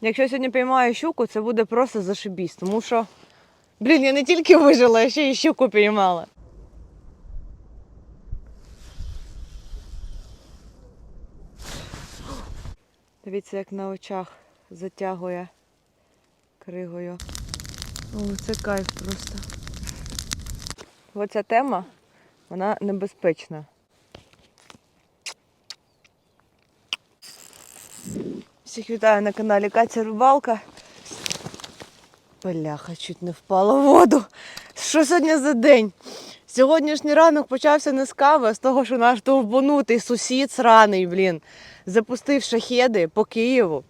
Якщо сьогодні піймаю щуку, це буде просто зашибісь, тому що, блін, я не тільки вижила, я ще й щуку піймала. Дивіться, як на очах затягує кригою. О, це кайф просто. Оця тема, вона небезпечна. Всіх вітаю на каналі Катя Рибалка. Бляха, чуть не впала в воду. Що сьогодні за день? Сьогоднішній ранок почався не з кави, а з того, що наш довбанутий сусід сраний, блін, запустив шахеди по Києву.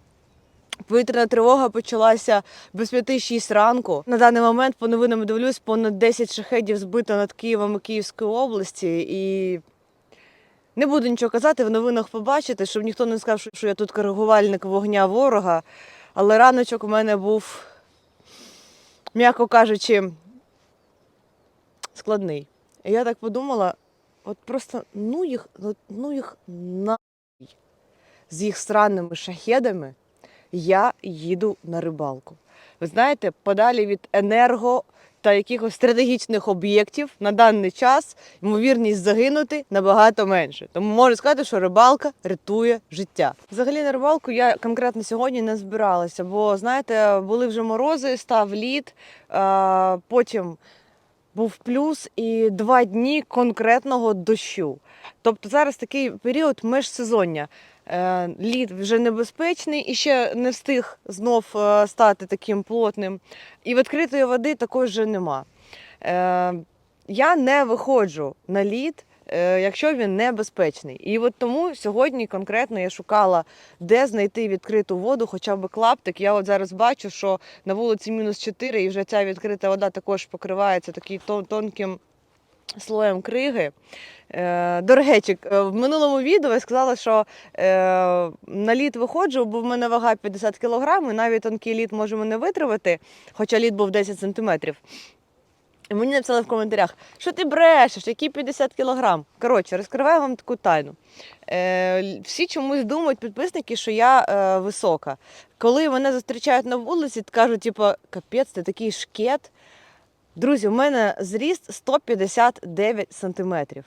Повітряна тривога почалася без 5-6 ранку. На даний момент, по новинам дивлюсь, понад 10 шахедів збито над Києвом і Київської області. І не буду нічого казати, в новинах побачите, щоб ніхто не сказав, що- я тут коригувальник вогня ворога. Але раночок у мене був, м'яко кажучи, складний. І я так подумала: от просто ну їх, ну їх на з їх странними шахедами я їду на рибалку. Ви знаєте, подалі від енерго та якихось стратегічних об'єктів на даний час ймовірність загинути набагато менше. Тому можу сказати, що рибалка рятує життя. Взагалі на рибалку я конкретно сьогодні не збиралася, бо знаєте, були вже морози, став лід, а, потім був плюс і два дні конкретного дощу. Тобто зараз такий період межсезоння. Е, Лід вже небезпечний і ще не встиг знов е, стати таким плотним. І відкритої води також вже нема. Е, Я не виходжу на лід, якщо він небезпечний. І от тому сьогодні конкретно я шукала, де знайти відкриту воду, хоча б клаптик. Я от зараз бачу, що на вулиці мінус 4 і вже ця відкрита вода також покривається таким тонким слоєм криги. Е, До речі, е, в минулому відео я сказала, що е, на лід виходжу, бо в мене вага 50 кг, і навіть тонкий лід може мене витримати, хоча лід був 10 сантиметрів. І мені написали в коментарях, що ти брешеш, які 50 кілограм. Коротше, розкриваю вам таку тайну. Всі чомусь думають, підписники, що я висока. Коли мене зустрічають на вулиці, кажуть, типу, капець, ти такий шкет. Друзі, у мене зріст 159 сантиметрів.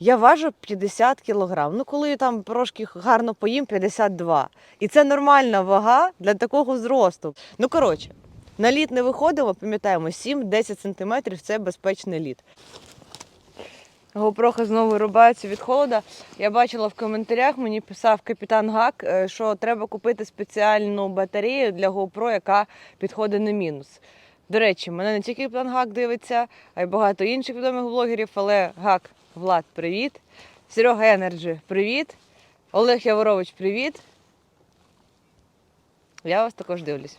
Я важу 50 кілограм. Ну, коли там трошки гарно поїм, 52. І це нормальна вага для такого зросту. Ну, коротше, на лід не виходимо, пам'ятаємо, 7-10 сантиметрів це безпечний лід. GoPro знову рубається від холода. Я бачила в коментарях, мені писав капітан Гак, е, що треба купити спеціальну батарею для GoPro, яка підходить на мінус. До речі, мене не тільки капітан Гак дивиться, а й багато інших відомих блогерів, але Гак, Влад, привіт. Серега Енерджі, привіт. Олег Яворович, привіт. Я вас також дивлюсь.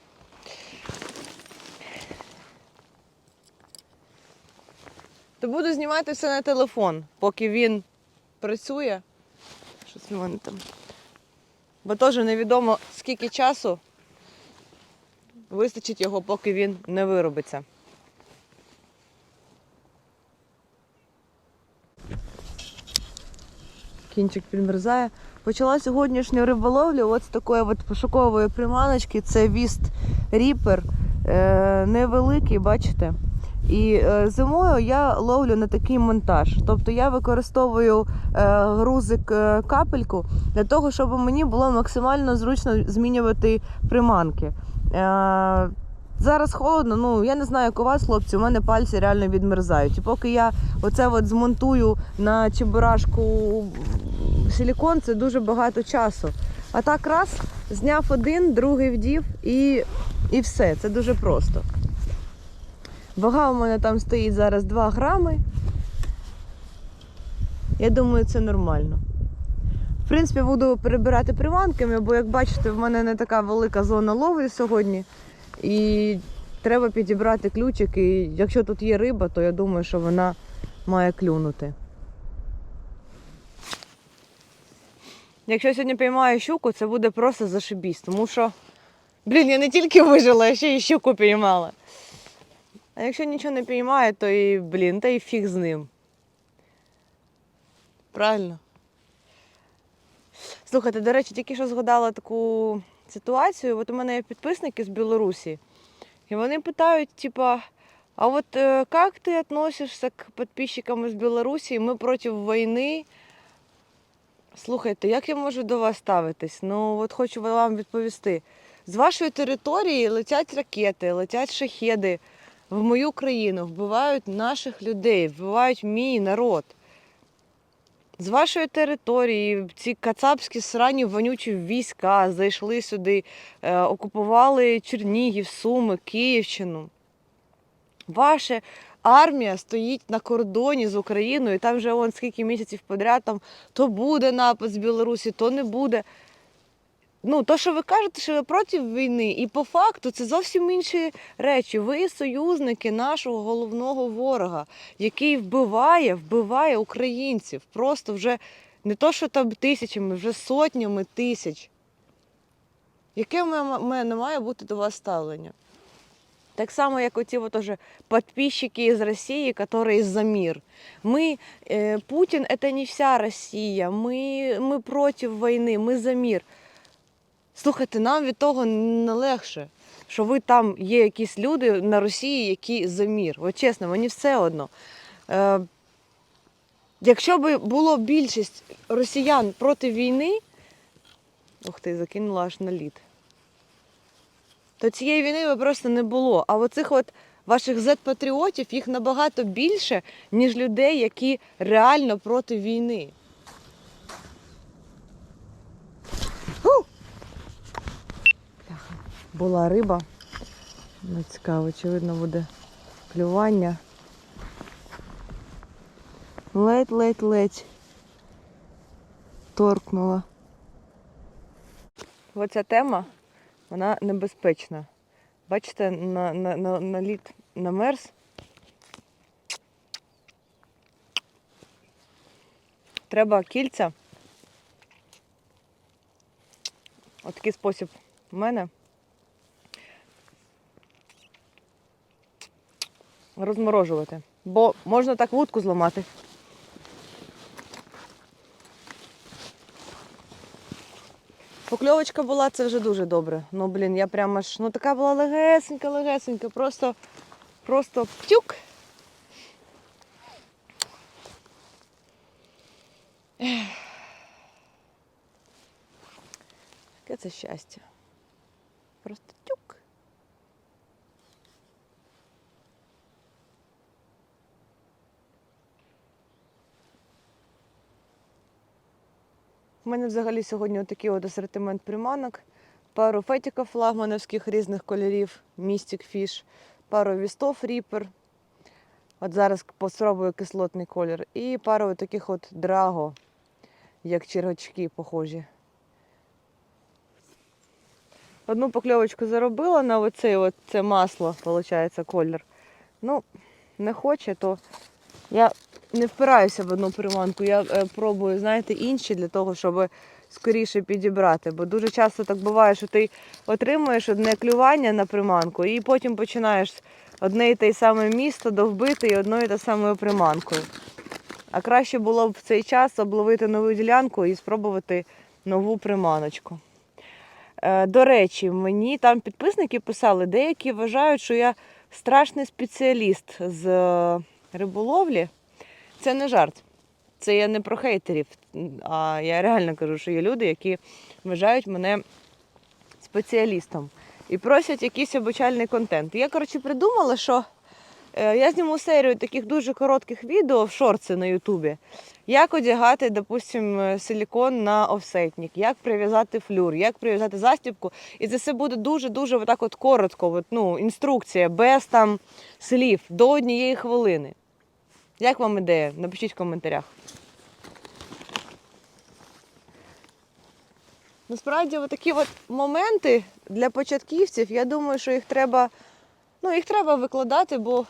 То буду знімати все на телефон, поки він працює. Щось у мене там. Бо теж невідомо, скільки часу вистачить його, поки він не виробиться. Кінчик підмерзає. Почала сьогоднішню риболовлю от з такої от пошукової приманочки. Це Віст Ріпер. Е, невеликий, бачите? І е, зимою я ловлю на такий монтаж. Тобто я використовую е, грузик е, капельку для того, щоб мені було максимально зручно змінювати приманки. Е, зараз холодно, ну я не знаю, як у вас, хлопці, у мене пальці реально відмерзають. І поки я оце от змонтую на чебурашку силікон, це дуже багато часу. А так раз, зняв один, другий вдів і, і все. Це дуже просто. Вага у мене там стоїть зараз 2 грами. Я думаю, це нормально. В принципі, буду перебирати приманками, бо, як бачите, в мене не така велика зона ловлі сьогодні. І треба підібрати ключик. І якщо тут є риба, то я думаю, що вона має клюнути. Якщо сьогодні піймаю щуку, це буде просто зашибісь, тому що, блін, я не тільки вижила, я ще й щуку піймала. А якщо нічого не піймає, то і, блін, та і фіг з ним. Правильно? Слухайте, до речі, тільки що згадала таку ситуацію. От у мене є підписники з Білорусі, і вони питають, типа, а от е, як ти відносишся к підписчикам з Білорусі? Ми проти війни. Слухайте, як я можу до вас ставитись? Ну, от хочу вам відповісти. З вашої території летять ракети, летять шахеди в мою країну, вбивають наших людей, вбивають мій народ. З вашої території ці кацапські срані вонючі війська зайшли сюди, е, окупували Чернігів, Суми, Київщину. Ваша армія стоїть на кордоні з Україною, і там вже он скільки місяців подряд там то буде напад з Білорусі, то не буде. Ну, то, що ви кажете, що ви проти війни, і по факту це зовсім інші речі. Ви союзники нашого головного ворога, який вбиває, вбиває українців. Просто вже не то, що там тисячами, вже сотнями тисяч. Яке в мене- в мене має бути до вас ставлення? Так само, як оці вот уже подписчики из России, которые за мир. Мы, э, Путин это не вся Росія, ми, ми проти війни, ми за мир. Слухайте, нам від того не легше, що ви там є якісь люди на Росії, які за мір. От чесно, мені все одно. Е, якщо б було більшість росіян проти війни, ух ти, закинула аж на лід, то цієї війни би просто не було. А оцих от ваших зет-патріотів їх набагато більше, ніж людей, які реально проти війни. Була риба. Ну, цікаво, чи видно буде клювання. Ледь-ледь-ледь торкнула. Оця тема, вона небезпечна. Бачите, на, на, на, на лід намерз. Треба кільця. Отакий спосіб у мене. Розморожувати. Бо можна так вудку зламати. Покльовочка була, це вже дуже добре. Ну, блін, я прямо аж, ну така була легесенька, легесенька, просто, просто птюк. Яке це щастя. Просто У мене взагалі сьогодні отакий от асортимент приманок. Пару фетіка флагмановських різних кольорів, Mystic Fish, пару вістов Reaper. От зараз спробую кислотний колір. І пару таких от драго, як червячки похожі. Одну покльовочку заробила на оцей от це масло, виходить, колір. Ну, не хоче, то я не впираюся в одну приманку. Я е, пробую, знаєте, інші для того, щоб скоріше підібрати. Бо дуже часто так буває, що ти отримуєш одне клювання на приманку і потім починаєш одне і те саме місто довбити і одною те самою приманкою. А краще було б в цей час обловити нову ділянку і спробувати нову приманочку. Е, До речі, мені там підписники писали, деякі вважають, що я страшний спеціаліст з е, риболовлі. Це не жарт. Це я не про хейтерів, а я реально кажу, що є люди, які вважають мене спеціалістом і просять якийсь обучальний контент. Я, коротше, придумала, що е, я зніму серію таких дуже коротких відео в шорти на Ютубі. Як одягати, допустим, силікон на офсетник, як прив'язати флюр, як прив'язати застібку. І це все буде дуже-дуже отак от коротко, от, ну, інструкція, без там слів, до однієї хвилини. Як вам ідея? Напишіть в коментарях. Насправді, такі от моменти для початківців, я думаю, що їх треба, ну, їх треба викладати, бо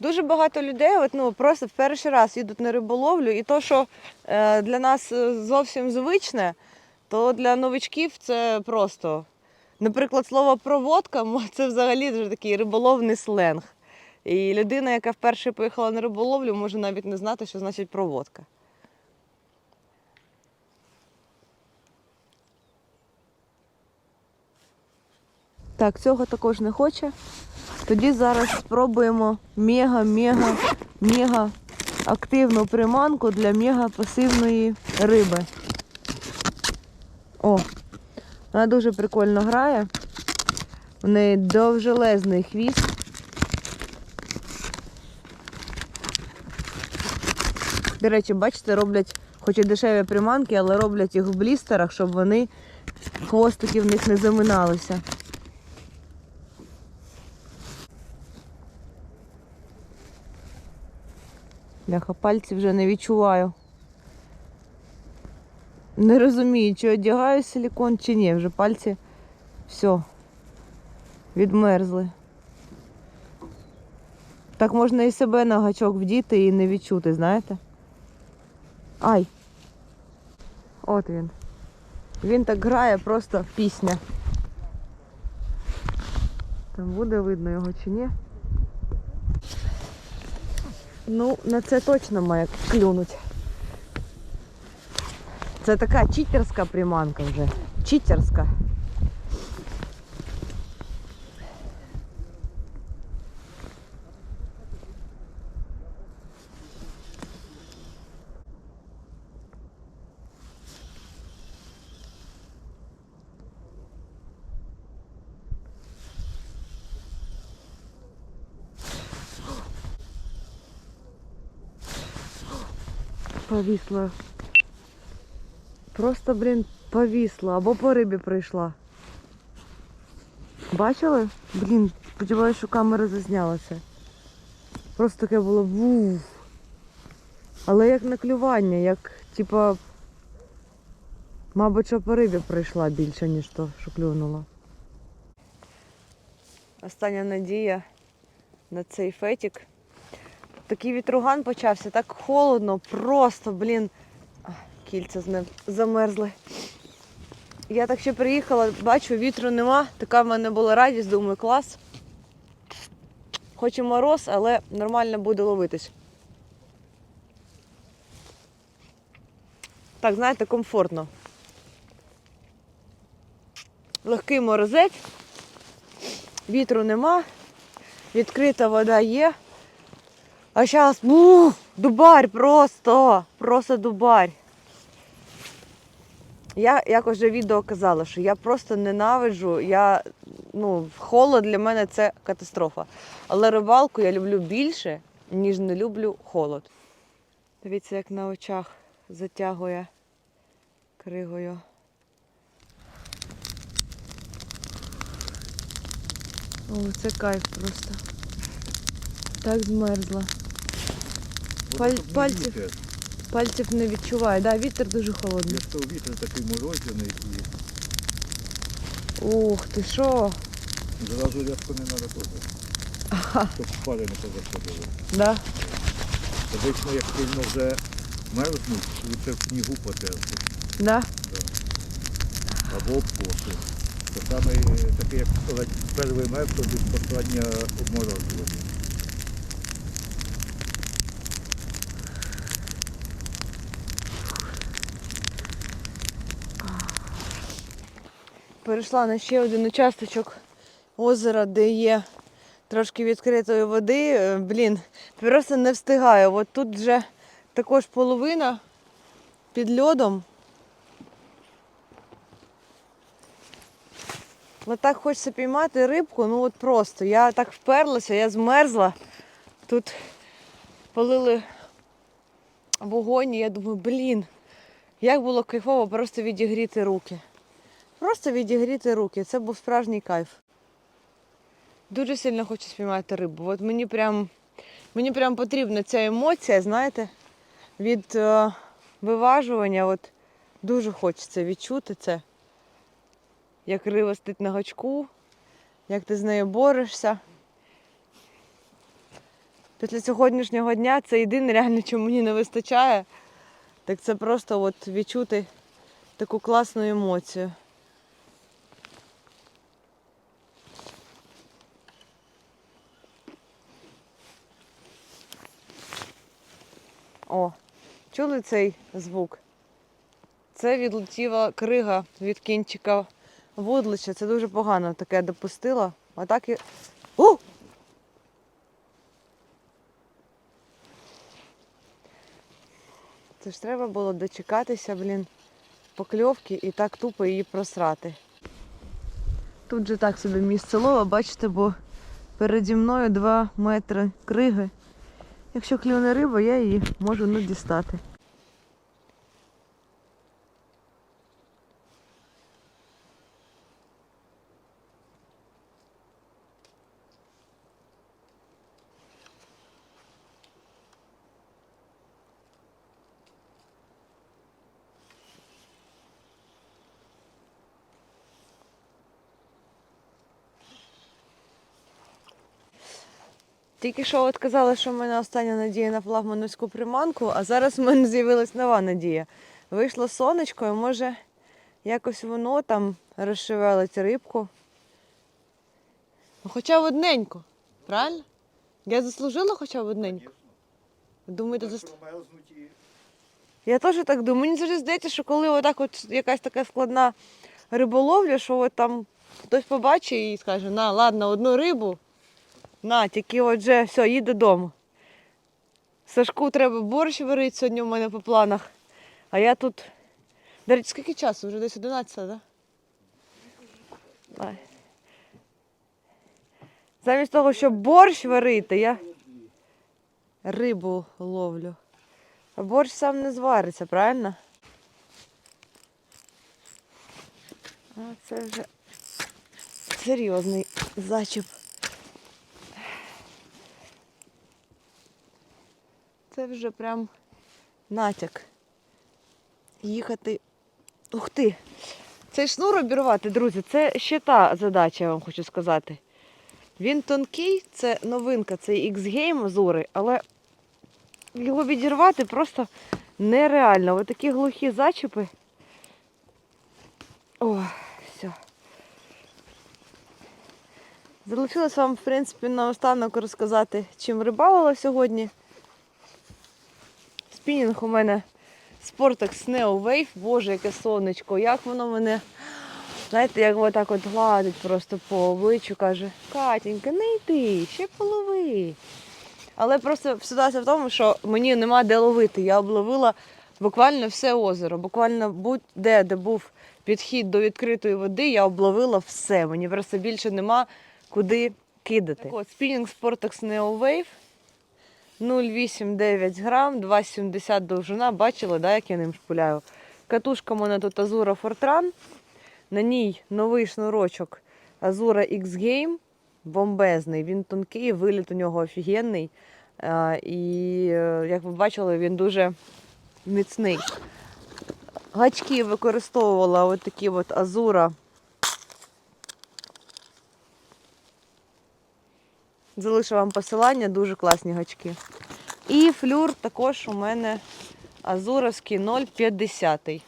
дуже багато людей от, ну, просто в перший раз їдуть на риболовлю, і то, що е, для нас е, зовсім звичне, то для новичків це просто. Наприклад, слово проводка це взагалі дуже такий риболовний сленг. І людина, яка вперше поїхала на риболовлю, може навіть не знати, що значить проводка. Так, цього також не хоче. Тоді зараз спробуємо мега-мега-мега активну приманку для мега-пасивної риби. О, вона дуже прикольно грає. В неї довжелезний хвіст. До речі, бачите, роблять хоч і дешеві приманки, але роблять їх в блістерах, щоб вони хвостики в них не заминалися. Бляха, пальці вже не відчуваю. Не розумію, чи одягаю силікон, чи ні. Вже пальці все. Відмерзли. Так можна і себе на гачок вдіти і не відчути, знаєте? Ай! От він. Він так грає просто пісня. Там буде видно його чи ні. Ну, на це точно має клюнуть. Це така читерська приманка вже. Читерська. Повісла. Просто, блін, повісла. Або по рибі прийшла. Бачили? Блін, сподіваюся, що камера зазняла це. Просто таке було вуф. Але як на клювання, як, типа, мабуть, що по рибі прийшла більше, ніж то, що клюнула. Остання надія на цей фетік. Такий вітруган почався, так холодно, просто, блін. Кільця з ним замерзли. Я так ще приїхала, бачу, вітру нема. Така в мене була радість, думаю, клас. Хоч і мороз, але нормально буде ловитись. Так, знаєте, комфортно. Легкий морозець, вітру нема, відкрита вода є. А зараз ух, дубарь просто, просто дубарь. Я якось вже відео казала, що я просто ненавиджу, я, ну, холод для мене це катастрофа. Але рибалку я люблю більше, ніж не люблю холод. Дивіться, як на очах затягує кригою. О, це кайф просто. Так змерзла. Паль- пальців. Пальців не відчуваю. Да, вітер дуже холодний. Якщо вітер такий морозяний і Ух ти що? зразу рядко не треба теж. Щоб пари не позаходили. Да. Обично, як сильно вже мерзнуть, лучше в снігу потерти Да. або об коси. Це саме е, таке, як сказати, перший метод від послання обморозування. Перейшла на ще один участочок озера, де є трошки відкритої води. Е, Блін, просто не встигаю. От тут вже також половина під льодом. От так хочеться піймати рибку, ну от просто. Я так вперлася, я змерзла. Тут полили вогонь, і я думаю, блін, як було кайфово просто відігріти руки. Просто відігріти руки. Це був справжній кайф. Дуже сильно хочу спіймати рибу. От мені прям, мені прям потрібна ця емоція, знаєте, від е, виважування. От дуже хочеться відчути це. Як риба стоїть на гачку, як ти з нею борешся. Після сьогоднішнього дня це єдине реально, чого мені не вистачає. Так це просто от відчути таку класну емоцію. О, чули цей звук? Це відлетіла крига від кінчика вудлище. Це дуже погано таке допустила. А так і. О! Це ж треба було дочекатися, блін, покльовки і так тупо її просрати. Тут же так собі місце лова, бачите, бо переді мною 2 метри криги. Якщо клюне риба, я її можу не дістати. Тільки що от казали, що в мене остання надія на флагмановську приманку, а зараз в мене з'явилась нова надія. Вийшло сонечко, і може якось воно там розшевелить рибку. Ну, хоча б одненько, правильно? Я заслужила хоча б одненько. Думаєте, зас... Мерзнуть і Я теж так думаю. Мені завжди здається, що коли отак от якась така складна риболовля, що от там хтось побачить і скаже, на, ладно, одну рибу, на, тільки отже, все, їдь додому. Сашку треба борщ варити сьогодні у мене по планах. А я тут. Речі, скільки часу? Вже десь 11, так? Замість того, щоб борщ варити, я рибу ловлю. А борщ сам не звариться, правильно? А це вже серйозний зачіп. Це вже прям натяк. Їхати. Ух ти! Цей шнур обірвати, друзі, це ще та задача, я вам хочу сказати. Він тонкий, це новинка, це X-Game Азури, але його відірвати просто нереально. Ось такі глухі зачіпи. О, все. Залишилось вам, в принципі, наостанок розказати, чим рибалила сьогодні. Спінінг у мене Sportex Neo Wave. Боже, яке сонечко, як воно мене, знаєте, як отак от гладить просто по обличчю, каже, Катінька, не йди, ще полови. Але просто ситуація в тому, що мені нема де ловити. Я обловила буквально все озеро. Буквально будь-де, де був підхід до відкритої води, я обловила все. Мені просто більше нема куди кидати. Так от, спінінг Sportex Neo Wave 0,89 грам, 2,70 довжина. Бачили, да, як я ним шпуляю? Катушка в мене тут Azura Fortran. На ній новий шнурочок Azura X Game. Бомбезний. Він тонкий, виліт у нього офігенний. І, е, як ви бачили, він дуже міцний. Гачки використовувала от такі от Азура. Залишу вам посилання, дуже класні гачки. І флюр також у мене азуровський 0,50.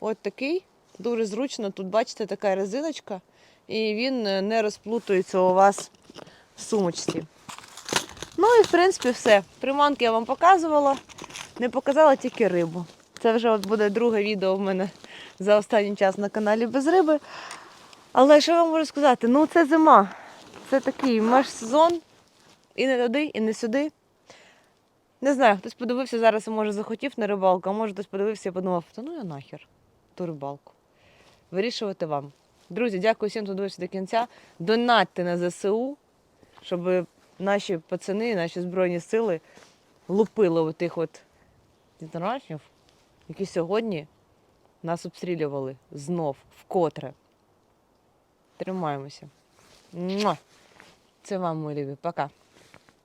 От такий, дуже зручно. Тут, бачите, така резиночка, і він е, не розплутується у вас в сумочці. Ну і в принципі все. Приманки я вам показувала. Не показала тільки рибу. Це вже от буде друге відео в мене за останній час на каналі без риби. Але що я вам можу сказати? Ну це зима. Це такий межсезон. І не туди, і не сюди. Не знаю, хтось подивився зараз може захотів на рибалку, а може хтось подивився і подумав, та ну я нахер ту рибалку. Вирішувати вам. Друзі, дякую всім, хто дивився до кінця. Донатьте на ЗСУ, щоб наші пацани, наші Збройні сили лупили отих от дітоначів, які сьогодні нас обстрілювали знов, вкотре. Тримаємося. Муа! Це вам, мої любі. Пока.